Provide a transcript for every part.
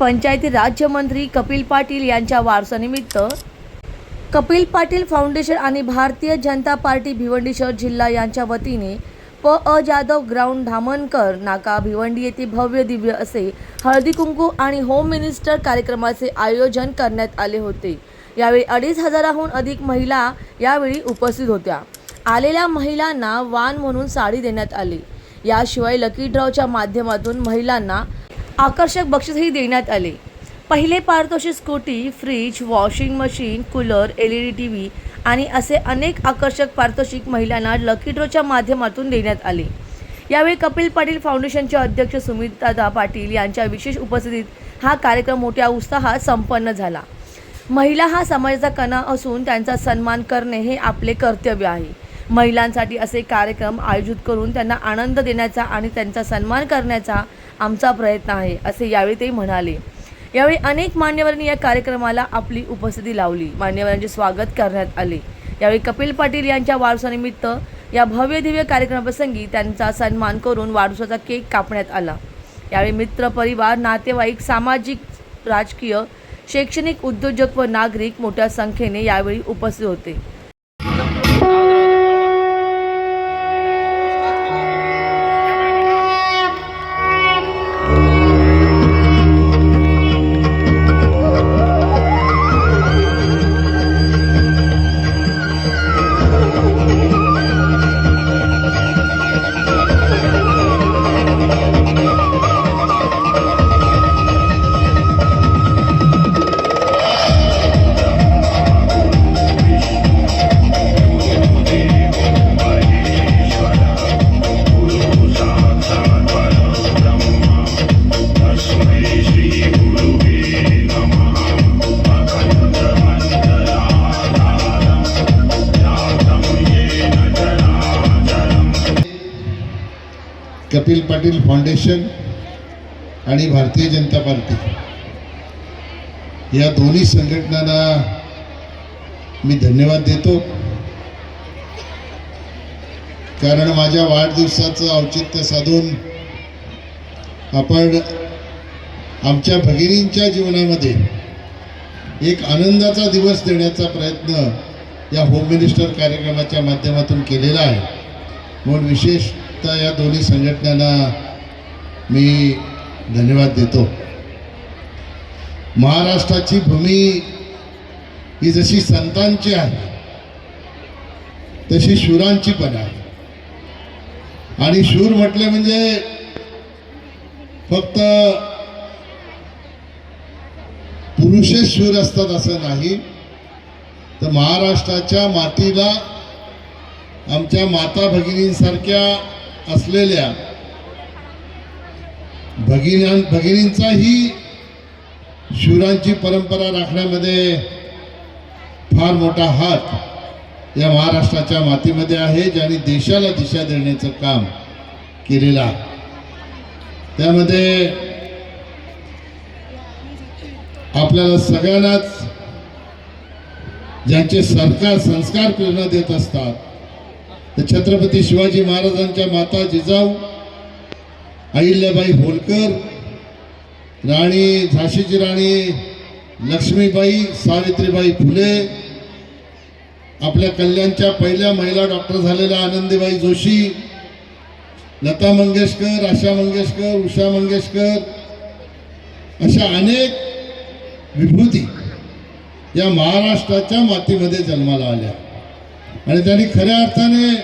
पंचायती राज्यमंत्री कपिल पाटील यांच्या वारसानिमित्त कपिल पाटील फाउंडेशन आणि भारतीय जनता पार्टी भिवंडी शहर जिल्हा यांच्या वतीने प अ जाधव ग्राउंड धामणकर नाका भिवंडी येथे भव्य दिव्य असे हळदी कुंकू आणि होम मिनिस्टर कार्यक्रमाचे आयोजन करण्यात आले होते. यावेळी अडीच हजाराहून अधिक महिला यावेळी उपस्थित होत्या. आलेल्या महिलांना वाण म्हणून साडी देण्यात आली. याशिवाय लकी ड्रॉच्या माध्यमातून महिलांना आकर्षक बक्षीसही देण्यात आले. पहिले पारितोषिक scooty fridge washing machine cooler L E D T V आणि असे अनेक आकर्षक पारितोषिक महिलांना लकी ड्रोच्या माध्यमातून देण्यात आले. यावेळी कपिल पाटील फाउंडेशनचे अध्यक्ष सुमितदादा पाटील यांच्या विशेष उपस्थितीत हा कार्यक्रम मोठ्या उत्साहात संपन्न झाला. महिला हा समाजाचा कणा असून त्यांचा सन्मान करणे हे आपले कर्तव्य आहे. महिलांसाठी असे कार्यक्रम आयोजित करून त्यांना आनंद देण्याचा आणि त्यांचा सन्मान करण्याचा आमचा प्रयत्न आहे असे यावेळी ते म्हणाले. यावेळी अनेक मान्यवरांनी या कार्यक्रमाला आपली उपस्थिती लावली. मान्यवरांचे स्वागत करण्यात आले. यावेळी कपिल पाटील यांच्या वाढदिवसानिमित्त या भव्य दिव्य कार्यक्रमाप्रसंगी त्यांचा सन्मान करून वाढदिवसाचा केक कापण्यात आला. यावेळी मित्र परिवार नातेवाईक सामाजिक राजकीय शैक्षणिक उद्योजक व नागरिक मोठ्या संख्येने यावेळी उपस्थित होते. कपिल पाटील फाउंडेशन आणि भारतीय जनता पार्टी. या दोन्ही संघटनांना मी धन्यवाद देतो. कारण माझ्या वाढदिवसाचं औचित्य साधून आपण आमच्या भगिनींच्या जीवनामध्ये एक आनंदाचा दिवस देण्याचा प्रयत्न या होम मिनिस्टर कार्यक्रमाच्या माध्यमातून केलेला आहे. म्हणून विशेष विशेषतः या दोन्ही संघटनांना मी धन्यवाद देतो. महाराष्ट्राची भूमी ही जशी संतांची आहे तशी शूरांची पण आहे. आणि शूर म्हटले म्हणजे फक्त पुरुषच शूर असतात असं नाही. तर महाराष्ट्राच्या मातीला आमच्या माता भगिनींसारख्या असलेल्या भगिनी भगिनींचाही शूरांची परंपरा राखण्यामध्ये फार मोठा हात या महाराष्ट्राच्या मातीमध्ये आहे ज्यांनी देशाला दिशा देण्याचं काम केलेलं आहे. त्यामध्ये आपल्याला सगळ्यांनाच ज्यांचे सरकार संस्कार प्रेरणा देत असतात तर छत्रपती शिवाजी महाराजांच्या माता जिजाऊ अहिल्याबाई होलकर राणी झाशीची राणी लक्ष्मीबाई सावित्रीबाई फुले आपल्या कल्याणच्या पहिल्या महिला डॉक्टर झालेल्या आनंदीबाई जोशी लता मंगेशकर आशा मंगेशकर उषा मंगेशकर अशा अनेक विभूती या महाराष्ट्राच्या मातीमध्ये जन्माला आल्या. आणि त्यांनी खऱ्या अर्थाने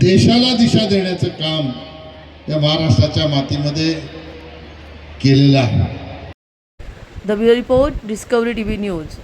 देशाला दिशा देण्याचं काम या महाराष्ट्राच्या मातीमध्ये केलेलं आहे. The bureau report Discovery T V news